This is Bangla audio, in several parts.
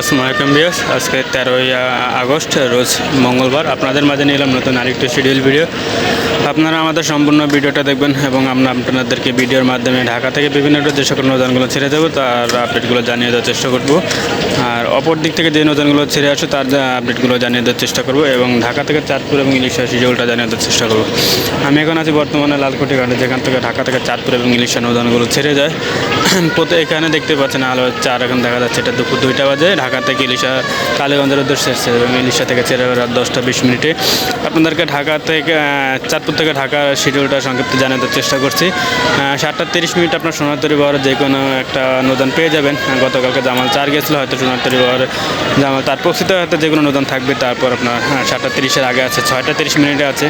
আসসালামু আলাইকুম বিয়াস আজকে তেরোই আগস্ট, রোজ মঙ্গলবার। আপনাদের মাঝে নিলাম নতুন আরেকটি শিডিউল ভিডিও। আপনারা আমাদের সম্পূর্ণ ভিডিওটা দেখবেন এবং আমরা আপনাদেরকে ভিডিওর মাধ্যমে ঢাকা থেকে বিভিন্ন যে সকল নৌজানগুলো ছেড়ে দেবো তার আপডেটগুলো জানিয়ে দেওয়ার চেষ্টা করব। আর অপর দিক থেকে যে নৌজানগুলো ছেড়ে আসে, তার আপডেটগুলো জানিয়ে দেওয়ার চেষ্টা করব এবং ঢাকা থেকে চাঁদপুর এবং ইলিশা শিডিউলটা জানিয়ে দেওয়ার চেষ্টা করব। আমি এখন আছি বর্তমানে লালকুটি ঘাটে, যেখান থেকে ঢাকা থেকে চাঁদপুর এবং ইলিশা নৌজানগুলো ছেড়ে যায়। প্রতি এখানে দেখতে পাচ্ছেন আলো চার, এখন দেখা যাচ্ছে এটা দুপুর দুইটা বাজে। ঢাকা থেকে ইলিশা, কালীগঞ্জের উদ্দেশ্যে এবং ইলিশা থেকে ছেড়ে রাত দশটা বিশ মিনিটে। আপনাদেরকে ঢাকা থেকে চাঁদপুর থেকে ঢাকা শিডিউলটা সংক্ষিপ্ত জানাতে চেষ্টা করছি। সাতটা তিরিশ মিনিট আপনার সোনারতরি বহরে যে কোনো একটা নদন পেয়ে যাবেন। গতকালকে জামাল চার গেছিল হয়তো সোনারতরি বহরে জামাল তার প্রকৃত হয়তো যে কোনো নদন থাকবে তারপর আপনার হ্যাঁ, সাতটা তিরিশের আগে আছে ছয়টা তিরিশ মিনিটে আছে।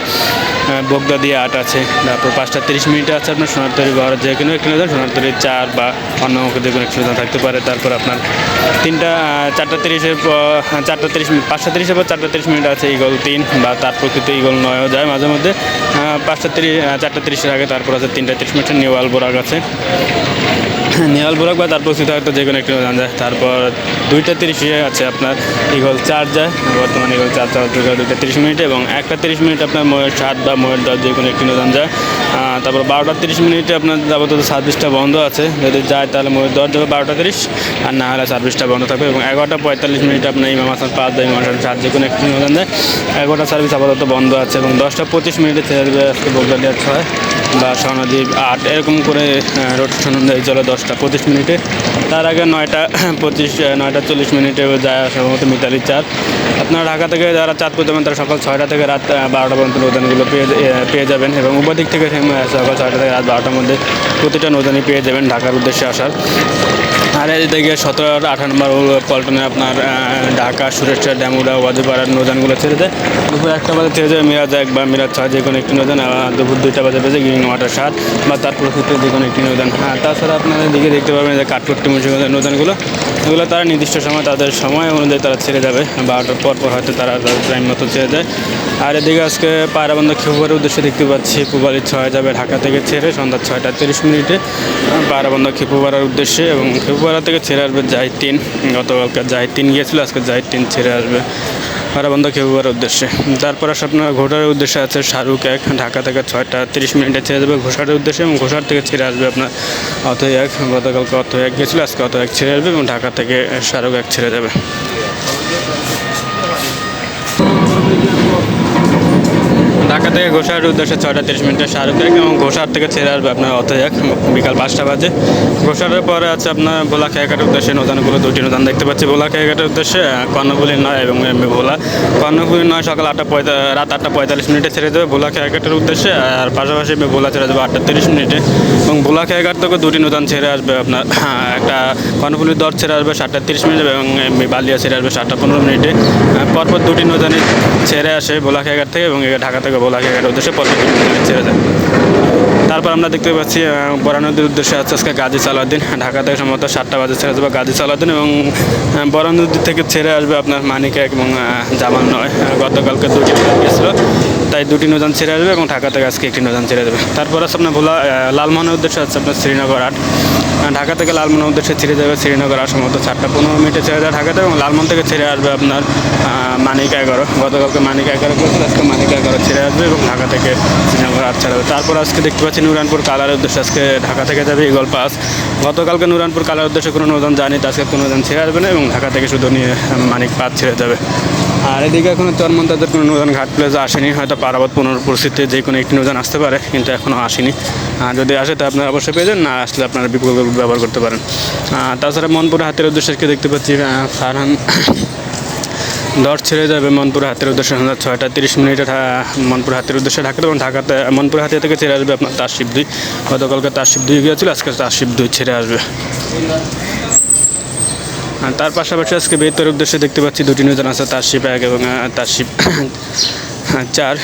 বগদা দিয়ে আট আছে তারপর পাঁচটা তিরিশ মিনিটে আছে আপনার সোনারতরি বহরে যে কোনো একটি নদন সোনারতরি চার বা অন্য যে কোনো একটি নদন থাকতে পারে। তারপর আপনার তিনটা চারটা তিরিশের হ্যাঁ, চারটা তিরিশ পাঁচটা তিরিশের পর চারটা তিরিশ মিনিট আছে ইগল তিন বা তার প্রকৃত ইগল নয়ও যায় মাঝে মধ্যে। পাঁচটা তিরিশ চারটা তিরিশের আগে তারপর আছে তিনটা তিরিশ মিনিটের নিউ আলবোরাগ আছে। নিয়াল বোরাক বা তার প্রস্তুত হয়তো যে কোনো একটি নদান যায়। তারপর দুইটা তিরিশে আছে আপনার, ইগল চার যায়, বর্তমানে ইগল চার চার, দুইটা তিরিশ মিনিট এবং একটা তিরিশ মিনিট আপনার ময়ের সাত বা ময়ের দশ যে কোনো একটি নদান যায়। তারপর বারোটা তিরিশ মিনিটে আপনার যাবতীয় সার্ভিসটা বন্ধ আছে। যদি যায় তাহলে ময়ের দশ যাবে বারোটা তিরিশ, আর না হলে সার্ভিসটা বন্ধ থাকবে এবং এগারোটা পঁয়তাল্লিশ মিনিট আপনার ইমাম হাসান পাঁচ বা ইমাম হাসান সাত যে কোনো একটি নদান যায়, এগারোটা সার্ভিস আপাতত বন্ধ আছে এবং দশটা পঁচিশ মিনিটে ছেড়ে দেবে আজকে বগদালিয়া ছয় বা স্বর্ণদ্বীপ আট, এরকম করে রোটেশন অনুযায়ী চলে দশটা পঁচিশ মিনিটে। তার আগে নয়টা পঁচিশ নয়টা চল্লিশ মিনিটে যায় সম্ভবত মিতালি চার আপনারা ঢাকা থেকে যারা চাঁদপুর যাবেন তারা সকাল ছয়টা থেকে রাত বারোটা পর্যন্ত নৌদানগুলো পেয়ে পেয়ে যাবেন এবং উপদিক দিক থেকে সকাল ছয়টা থেকে রাত বারোটার মধ্যে প্রতিটা নৌদানি পেয়ে যাবেন ঢাকার উদ্দেশ্যে আসার। আর এদিকে সতেরো আঠারো নম্বর পল্টনে আপনার ঢাকা, সুরেশ্বর ড্যামুরা ওয়াজুপাড়ার নৌজানগুলো ছেড়ে দেয়। দুপুর একটা বাজে ছেড়ে যাবে মিরাজ এক বা মিরাজ ছয়, যে কোনো একটি নৌজান দুপুর দুইটা বাজে বেজে গ্রিন ওয়াটার সাত বা তার প্রকৃতির যে কোনো একটি নৌজান হ্যাঁ তাছাড়া আপনারা দিকে দেখতে পাবেন যে কাঠপট্টি মুন্সিগঞ্জের নৌজানগুলো এগুলো তারা নির্দিষ্ট সময় তাদের সময় অনুযায়ী তারা ছেড়ে যাবে বারোটার পর পর হয়তো তারা টাইম মতো ছেড়ে যায় আর এদিকে আজকে পায়রাবন্ধ খেপুয়ারের উদ্দেশ্যে দেখতে পাচ্ছি, পুবালি ছয় যাবে ঢাকা থেকে ছেড়ে সন্ধ্যা ছয়টা তিরিশ মিনিটে পায়রাবন্ধ খেপুপাড়ার উদ্দেশ্যে এবং খেপুপাড়া থেকে ছেড়ে আসবে জাহিদ তিন। গতকালকে জাহিদ তিন গিয়েছিল, আজকে জাহিদ তিন ছেড়ে আসবে। হারাবন্ধ খেপুপাড়ার উদ্দেশ্যে। তারপর আসে আপনার ঘোষার উদ্দেশ্যে আছে শাহরুখ এক, ঢাকা থেকে ছয়টা তিরিশ মিনিটে ছেড়ে যাবে ঘোষার উদ্দেশ্যে এবং ঘোষার থেকে ছেড়ে আসবে আপনার অত এক। গতকালকে অত এক গেছিল আজকে অত এক ছেড়ে আসবে এবং ঢাকা থেকে শাহরুখ এক ছেড়ে যাবে। ঢাকা থেকে ঘোষার উদ্দেশ্যে ছয়টা তিরিশ মিনিটে শাহরুখ এক এবং ঘোষার থেকে ছেড়ে আসবে আপনার অথ এক, বিকাল পাঁচটা বাজে। ঘোষারের পরে আছে আপনার ভোলা খেয়াঘাটের উদ্দেশ্যে নৌদানগুলো দুটি নৌদান দেখতে পাচ্ছি। ভোলা খেয়াঘাটের উদ্দেশ্যে কর্ণফুলি নয় এবং এমনি ভোলা। কর্ণফুলি নয় সকাল আটটা রাত আটটা পঁয়তাল্লিশ মিনিটে ছেড়ে দেবে ভোলা খেয়াঘাটের উদ্দেশ্যে, আর পাশাপাশি এমবি ভোলা ছেড়ে দেবে আটটা তিরিশ মিনিটে। এবং ভোলা খেয়াঘাট থেকে দুটি নৌদান ছেড়ে আসবে আপনার একটা কর্ণফুলির দর ছেড়ে আসবে সাতটা তিরিশ মিনিটে এবং এমনি বালিয়া ছেড়ে আসবে সাতটা পনেরো মিনিটে। পরপর দুটি নৌদানই ছেড়ে আসে ভোলা খেয়াঘাট থেকে এবং ঢাকা থেকে ভোলা এগারো উদ্দেশ্যে পরপর ছেড়ে দেয় তারপর আমরা দেখতে পাচ্ছি বরা নদীর উদ্দেশ্যে আছে আজকে গাজী সালাউদ্দিন। ঢাকা থেকে সম্ভবত সাতটা বাজে ছেড়ে যাবে গাজী সালাউদ্দিন এবং বরা নদী থেকে ছেড়ে আসবে আপনার মানিকা এবং জামান নয়। গতকালকে দুটি গেছিল তাই দুটি নৌযান ছেড়ে আসবে এবং ঢাকা থেকে আজকে একটি নৌযান ছেড়ে দেবে। তারপর আছে আপনার ভোলা লালমোহনের উদ্দেশ্যে আছে আপনার শ্রীনগর আট। ঢাকা থেকে লালমোহনের উদ্দেশ্যে ছেড়ে যাবে শ্রীনগর আট সম্ভবত চারটা। পনেরো মিনিটে ছেড়ে যায় ঢাকাতে এবং লালমোহন থেকে ছেড়ে আসবে আপনার মানিক এগারো। গতকালকে মানিক এগারো করেছিল, আজকে মানিক এগারো ছেড়ে আসবে এবং ঢাকা থেকে শ্রীনগর আট ছাড়াবে। তারপর আজকে দেখতে পাচ্ছি নুরানপুর কালার উদ্দেশ্যে আজকে ঢাকা থেকে যাবে ইগল পাস। গতকালকে নুরানপুর কালার উদ্দেশ্যে কোনো নৌযান জানি আজকে কোনো নৌযান ছেড়ে আসবে না এবং ঢাকা থেকে শুধু নিয়ে মানিক পাস ছেড়ে যাবে। আর এদিকে এখনও চরমন্তাদের কোনো নৌযান ঘাট প্লেসে আসেনি, হয়তো পারাবত পুনর পরিস্থিতিতে যে কোনো একটি নৌযান আসতে পারে, কিন্তু এখনও আসেনি। যদি আসে, তা আপনারা অবশ্যই পেয়ে যান, না আসলে আপনারা বিকল্প ব্যবহার করতে পারেন। তাছাড়া মনপুর হাতের উদ্দেশ্যে আজকে দেখতে পাচ্ছি ফারহান দশ ছেড়ে যাবে মনপুর হাতের উদ্দেশ্যে। সন্ধ্যা ছয়টা তিরিশ মিনিটে মনপুর হাতের উদ্দেশ্যে ঢাকা এবং ঢাকাতে, মনপুর হাতিয়া থেকে ছেড়ে আসবে আপনার তারশিব দুই। গতকালকে তারশিব দুই গিয়েছিল, আজকে তারশিব দুই ছেড়ে আসবে। তার পাশাপাশি আজকে বেতরের উদ্দেশ্যে দেখতে পাচ্ছি, দুটি নৌযান আছে তারশিব এক এবং তার তারশিব চার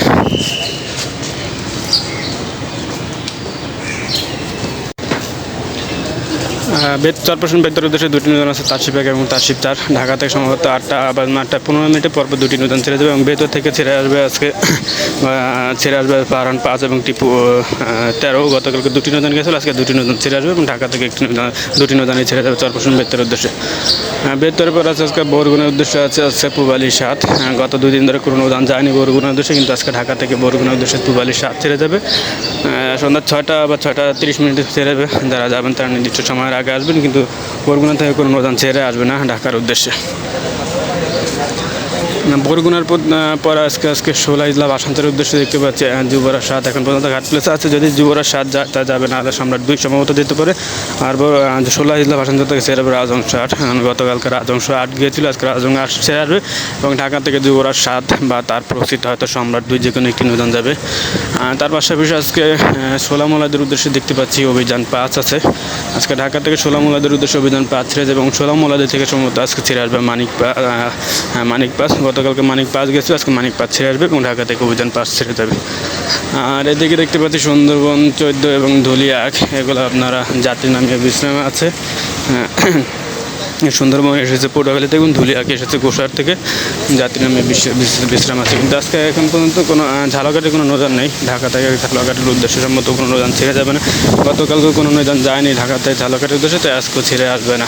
বেদ চরপোষণ বেদের উদ্দেশ্যে দুটি নদন আছে তারশিপ এক এবং তারশিপ চার ঢাকা থেকে সম্ভবত আটটা বা আটটা পনেরো মিনিটে পরপর দুটি নদন ছেড়ে দেবে এবং বেতর থেকে ছেড়ে আসবে আজকে ছেড়ে আসবে পাহারান পাঁচ এবং টিপু তেরো। গতকালকে দুটি নদন গেছিল আজকে দুটি নদন ছেড়ে আসবে এবং ঢাকা থেকে একটি দুটি নদনই ছেড়ে দেবে চরপোষণ বেতের উদ্দেশ্যে। আহ, বেতরের পর আছে আজকে বরগুনের উদ্দেশ্যে আছে আছে পুবালি সাত। গত দুই দিন ধরে কোনো নদন যায়নি বরগুনের উদ্দেশ্যে কিন্তু আজকে ঢাকা থেকে বরগুনের উদ্দেশ্যে পুবালি সাত ছেড়ে যাবে সন্ধ্যা ছয়টা বা ছয়টা তিরিশ মিনিটে ছেড়ে যাবে যারা যাবেন তারা নির্দিষ্ট সময়ের আগে আসবেন কিন্তু বরগুনা থেকে কোনো নদান ছেড়ে আসবে না ঢাকার উদ্দেশ্যে। বরগুনার পর আজকে আজকে ষোলা ইজলা বাসান্তের উদ্দেশ্যে দেখতে পাচ্ছি আহ, যুবরাজ সাত এখন পর্যন্ত ঘাট প্লেসে আছে। যদি যুবরাজ সাত তা যাবে না আদার সম্রাট দুই সম্ভবত যেতে পারে। আর বড়, আহ, যে ষোলা ইজলা বাসান্তর থেকে যাবে রাজংশ আট। গতকালকে রাজংশ আট গিয়েছিল আজকে রাজং আট আসবে। এবং ঢাকা থেকে যুবরাজ সাত বা তার প্রসিত হয়তো সম্রাট দুই যে কোনো একটি নদন যাবে। তার পাশাপাশি আজকে ষোলা মোলাদের উদ্দেশ্যে দেখতে পাচ্ছি অভিযান পাঁচ আছে। আজকে ঢাকা থেকে ষোলা মোলাদের উদ্দেশ্যে অভিযান পাঁচ ছেড়ে যাবে এবং ষোলা মোলাদের থেকে সম্ভবত আজকে ছেড়ে আসবে মানিক মানিক পাস। গতকালকে মানিক পাস গেছে, আজকে মানিক পাস ছেড়ে আসবে এবং ঢাকা থেকে অভিযান পাস ছেড়ে যাবে আর এদিকে দেখতে পাচ্ছি সুন্দরবন চোদ্দ এবং ধুলিয়াক এগুলো আপনারা যাত্রী নামিয়ে বিশ্রামে আছে। সুন্দরবন এসেছে পটুয়াখালী থেকে এবং ধুলিয়াকে এসেছে গোসার থেকে যাত্রী নামে বিশ্রা- বিশ্রা- বিশ্রাম আছে। কিন্তু আজকে এখন পর্যন্ত কোনো ঝালকাঠে কোনো নজান নেই। ঢাকা থেকে ঝালকাঠের উদ্দেশ্য সম্মত কোনো নজান ছেড়ে যাবে না। গতকালকে কোনো নজান যায়নি ঢাকা থেকে ঝালকাঠের উদ্দেশ্যে, তাই আজকেও ছেড়ে আসবে না।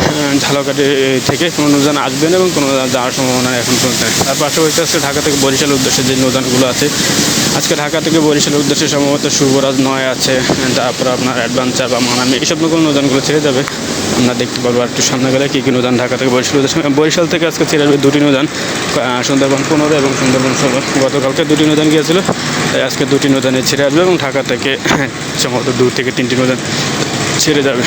আহ, ঝালকাঠি থেকে কোনো নৌযান আসবে না এবং কোনো যাওয়ার সম্ভাবনা এখন পর্যন্ত নেই। তার পাশাপাশি আজকে ঢাকা থেকে বরিশালের উদ্দেশ্যে যে নৌযানগুলো আছে আজকে ঢাকা থেকে বরিশালের উদ্দেশ্যে সম্ভবত শুভরাজ নয় আছে তারপর আপনার অ্যাডভেঞ্চার বা মানামি এইসব কোনো নৌযানগুলো ছেড়ে যাবে। আমরা দেখতে পারব আর একটু সামনে গেলে কী কী নৌযান ঢাকা থেকে বরিশাল উদ্দেশ্যে বরিশাল থেকে আজকে ছেড়ে আসবে দুটি নৌযান সুন্দরবন পনেরো এবং সুন্দরবন ষোলো। গতকালকে দুটি নৌযান গিয়েছিল তাই আজকে দুটি নৌযানে ছেড়ে আসবে এবং ঢাকা থেকে সম্ভবত দু থেকে তিনটি নৌযান ছেড়ে যাবে।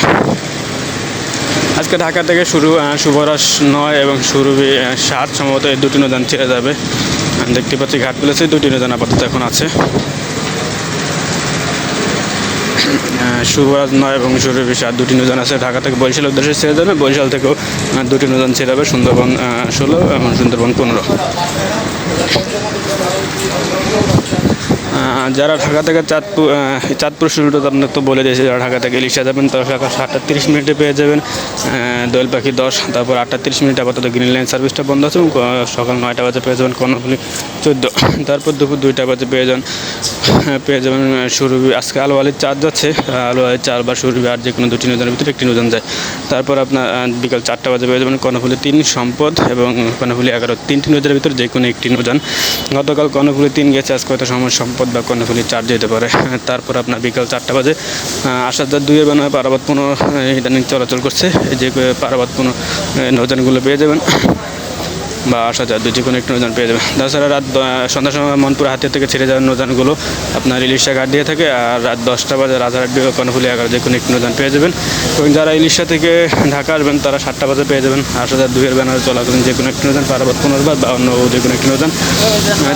আজকে ঢাকা থেকে শুরু শুভরস নয় এবং সুরভি সাত, সম্ভবত এই দুটি নদান ছেড়ে যাবে। দেখতে পাচ্ছি ঘাট প্লেসে দুটি নদান আপাতত এখন আছে। শুভরাজ নয় এবং সুরভি সাত, দুটি নদান আছে। ঢাকা থেকে বরিশাল উদ্দেশ্যে ছেড়ে যাবে, বরিশাল থেকেও দুটি নদান ছেড়ে যাবে, সুন্দরবন ষোলো এবং সুন্দরবন পনেরো। যারা ঢাকা থেকে চাঁদপুর চাঁদপুর শুরুটা তো আপনার তো বলে দিয়েছে, যারা ঢাকা থেকে ইলিশা যাবেন তারা সকাল সাতটা তিরিশ মিনিটে পেয়ে যাবেন। দোয়েল পাখি দশ, তারপর আটটা তিরিশ মিনিট আপাতত গ্রিন লাইন সার্ভিসটা বন্ধ আছে এবং সকাল নয়টা বাজে পেয়ে যাবেন কর্ণফুলি চোদ্দ। তারপর দুপুর দুইটা বাজে পেয়ে যান পেয়ে যাবেন সুরভি আজকে আলু আলির চার যাচ্ছে, আলু আলির চার বা সুরভি আর যে কোনো দুটি নদীর ভিতরে একটি নদন যায়। তারপর আপনার বিকাল চারটা বাজে পেয়ে যাবেন কর্ণফুলি তিন সম্পদ এবং কর্ণফুলি এগারো তিনটি নদীর ভিতরে যে কোনো একটি নদন গতকাল কর্ণফুলি তিন গেছে, আজকে হয়তো সময় সম্পদ বা কর্ণফুলি চার্জ যেতে পারে। তারপর আপনার বিকাল চারটা বাজে। আসার দার দুইয়ের বানায় পারাবাদ পুনঃ ইদানিং চলাচল করছে। যে পারাবাদ পুনঃ নৌজানগুলো পেয়ে যাবেন। বা আসা যায় দুই কোনো একটু নৌজান পেয়ে যাবেন তাছাড়া রাত সন্ধ্যার সময় মনপুর হাতিয়া থেকে ছেড়ে যাওয়ার নৌজানগুলো আপনার ইলিশা ঘাট দিয়ে থাকে আর রাত দশটা বাজে রাজারহাট বিভাগ কর্ণফুলি এগারো যে কোনো একটু নৌজান পেয়ে যাবেন। এবং যারা ইলিশা থেকে ঢাকা আসবেন, তারা সাতটা বাজে পেয়ে যাবেন। আসা যায় দুইয়ের ব্যানারে চলাকালীন যে কোনো একটু নৌজান পারাবাদ পনেরো বা অন্য যে কোনো একটু নৌজান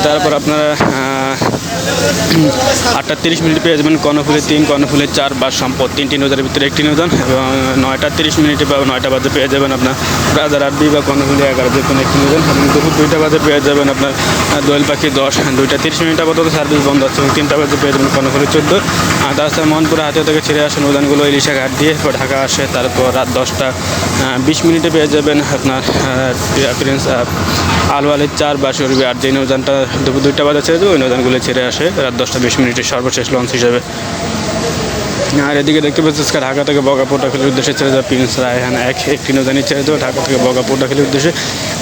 তারপর আপনারা আটটা তিরিশ মিনিট পেয়ে যাবেন কর্ণফুলি তিন, কর্ণফুলি চার বা সম্পদ তিনটি নৌজানের ভিতরে একটি নৌজান এবং নয়টা তিরিশ মিনিটে বা নয়টা বাজে পেয়ে যাবেন আপনার রাজার আটবি বা কর্ণফুলি এগারো যে কোনো একটি নৌজান এবং দুপুর দুইটা বাজে পেয়ে যাবেন আপনার দোয়েল পাখি দশ দুইটা তিরিশ মিনিট আপাতত সার্ভিস বন্ধ আছে। এবং তিনটা বাজে পেয়ে যাবেন কর্ণফুলি চোদ্দ। আর তাছাড়া মনপুরা হাতে থেকে ছেড়ে আসা নৌজানগুলো ইলিশা ঘাট দিয়ে ঢাকা আসে। তারপর রাত দশটা বিশ মিনিটে পেয়ে যাবেন আপনার প্রিন্স আহ, আলু আলির চার বা সরবি আর যে নৌজানটা দুপুর দুইটা বাজে ছেড়ে দেবে ওই নৌজানগুলো ছেড়ে আসে। রাত দশটা বিশ মিনিটের সর্বশেষ লঞ্চ হিসেবে। আর এদিকে দেখতে পাচ্ছি আজকে ঢাকা থেকে বগা পোটাখালির উদ্দেশ্যে ছেড়ে যাবে প্রিন্স রায়হান এক, একটি নৌজানি ছেড়ে দেবে ঢাকা থেকে বগা পোটাখালির উদ্দেশ্যে।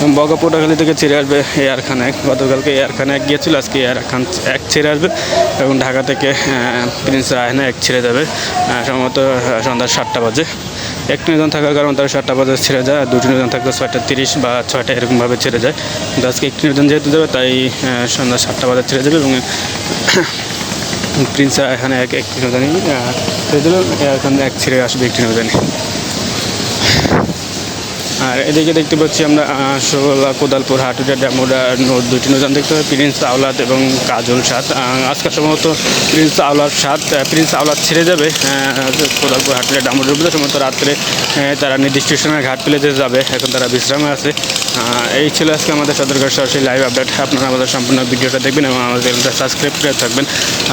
এবং বগা পোটাখালি থেকে ছেড়ে আসবে এয়ার খান এক। গতকালকে এয়ার খান এক গিয়েছিল, আজকে এয়ার খান এক ছেড়ে আসবে। এবং ঢাকা থেকে প্রিন্স রায়হান এক ছেড়ে যাবে। সম্ভবত সন্ধ্যা সাতটা বাজে। একটি নৌজান থাকার কারণে তারা সাতটা বাজে ছেড়ে যায়, আর দুটি নৌজান থাকলে ছয়টা তিরিশ বা ছয়টা এরকমভাবে ছেড়ে যায়। কিন্তু আজকে একটি নৌজান যেহেতু যাবে তাই সন্ধ্যা সাতটা বাজে ছেড়ে যাবে এবং প্রিন্স এখানে এক একটি নৌজানি দিল এখানে এক ছেড়ে আসবে একটি নৌজানি আর এদিকে দেখতে পাচ্ছি আমরা আহ, কোদালপুর হাটুটা ড্যামোডা নোট দুটি নৌজান দেখতে পাই প্রিন্স আওলাদ এবং কাজল সাত। আহ, আজকে সম্ভবত প্রিন্স আওলাদ সাত প্রিন্স আওলাদ ছেড়ে যাবে কোদালপুর হাটুটা ড্যামোডার উপরে সম্ভবত রাত্রে তারা নির্দিষ্ট সময় ঘাট প্লেতে যাবে এখন তারা বিশ্রামে আছে। এই ছিল আজকে আমাদের সদরঘাট সরাসরি লাইভ আপডেট আপনারা আমাদের সম্পূর্ণ ভিডিওটা দেখবেন এবং আমাদের চ্যানেলটা সাবস্ক্রাইব করে থাকবেন।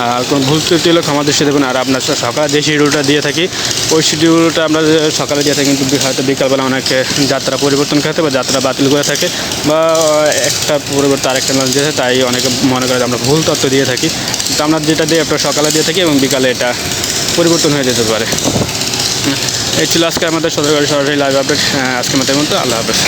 আর কোনো ভুল ত্রুটি হলে ক্ষমা দৃষ্টি দেবেন আর আপনার সকালে যে শিডিউলটা দিয়ে থাকি ওই শিডিউলটা আমরা সকালে দিয়ে থাকি কিন্তু হয়তো বিকালবেলা অনেকে যাত্রা পরিবর্তন করতে বা যাত্রা বাতিল করে থাকে বা একটা পরিবর্তন আরেকটা লঞ্চ দিয়ে থাকে, তাই অনেকে মনে করে আমরা ভুল তথ্য দিয়ে থাকি। তো আমরা যেটা দিয়ে একটা সকালে দিয়ে থাকি এবং বিকালে এটা পরিবর্তন হয়ে যেতে পারে। এই ছিল আজকে আমাদের সদরকারি সরাসরি লাইভ আপডেট আজকে মতো আল্লাহ হাফেজ।